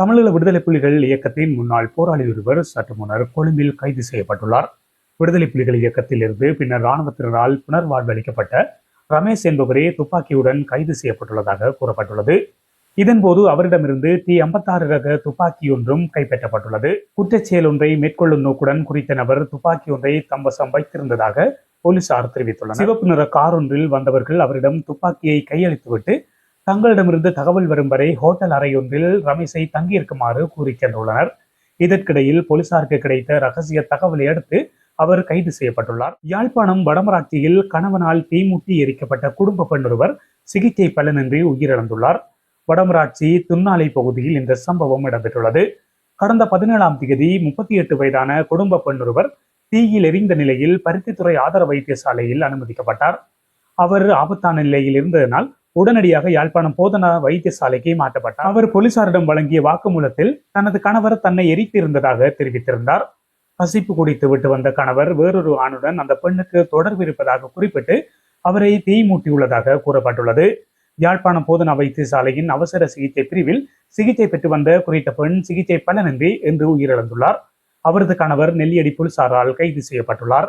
தமிழீழ விடுதலை புலிகள் இயக்கத்தின் முன்னாள் போராளி ஒருவர் சற்று முன்னர் கொழும்பில் கைது செய்யப்பட்டுள்ளார். விடுதலை புலிகள் இயக்கத்தில் இருந்து பின்னர் இராணுவத்தினரால் புனர்வாழ்வு அளிக்கப்பட்ட ரமேஷ் என்பவரே துப்பாக்கியுடன் கைது செய்யப்பட்டுள்ளதாக கூறப்பட்டுள்ளது. இதன்போது அவரிடமிருந்து டி ஐம்பத்தாறு ரக துப்பாக்கி ஒன்றும் கைப்பற்றப்பட்டுள்ளது. குற்றச்செயல் ஒன்றை மேற்கொள்ளும் நோக்குடன் குறித்த நபர் துப்பாக்கி ஒன்றை தம்பசம் வைத்திருந்ததாக போலீசார் தெரிவித்துள்ளனர். சிவப்பு நிற கார் ஒன்றில் வந்தவர்கள் அவரிடம் துப்பாக்கியை கையளித்துவிட்டு தங்களிடமிருந்து தகவல் வரும் வரை ஹோட்டல் அறையொன்றில் ரமேஷை தங்கியிருக்குமாறு கூறி சென்றுள்ளனர் இதற்கிடையில் போலீசாருக்கு கிடைத்த ரகசிய தகவலை அடுத்து அவர் கைது செய்யப்பட்டுள்ளார். யாழ்ப்பாணம் வடமராட்சியில் கணவனால் தீமூட்டி எரிக்கப்பட்ட குடும்ப பெண் ஒருவர் சிகிச்சை பலனின்றி உயிரிழந்துள்ளார். வடமராட்சி துன்னாலை பகுதியில் இந்த சம்பவம் இடம்பெற்றுள்ளது. கடந்த பதினேழாம் தேதி முப்பத்தி எட்டு வயதான குடும்ப பெண் ஒருவர் தீயில் எரிந்த நிலையில் பருத்தித்துறை ஆதார வைத்தியசாலையில் அனுமதிக்கப்பட்டார். அவர் ஆபத்தான நிலையில் இருந்ததனால் உடனடியாக யாழ்ப்பாணம் போதனா வைத்தியசாலைக்கு மாற்றப்பட்டார். அவர் போலீசாரிடம் வழங்கிய வாக்குமூலத்தில் தனது கணவர் தன்னை எரித்திருந்ததாக தெரிவித்திருந்தார். பசிப்பு குடித்து விட்டு வந்த கணவர் வேறொரு ஆணுடன் அந்த பெண்ணுக்கு தொடர்பு இருப்பதாக குறிப்பிட்டு அவரை தீ மூட்டியுள்ளதாக கூறப்பட்டுள்ளது. யாழ்ப்பாணம் போதனா வைத்தியசாலையின் அவசர சிகிச்சை பிரிவில் சிகிச்சை பெற்று வந்த குறித்த பெண் சிகிச்சை பலனின்றி இன்று உயிரிழந்துள்ளார். அவரது கணவர் நெல்லியடி போலீசாரால் கைது செய்யப்பட்டுள்ளார்.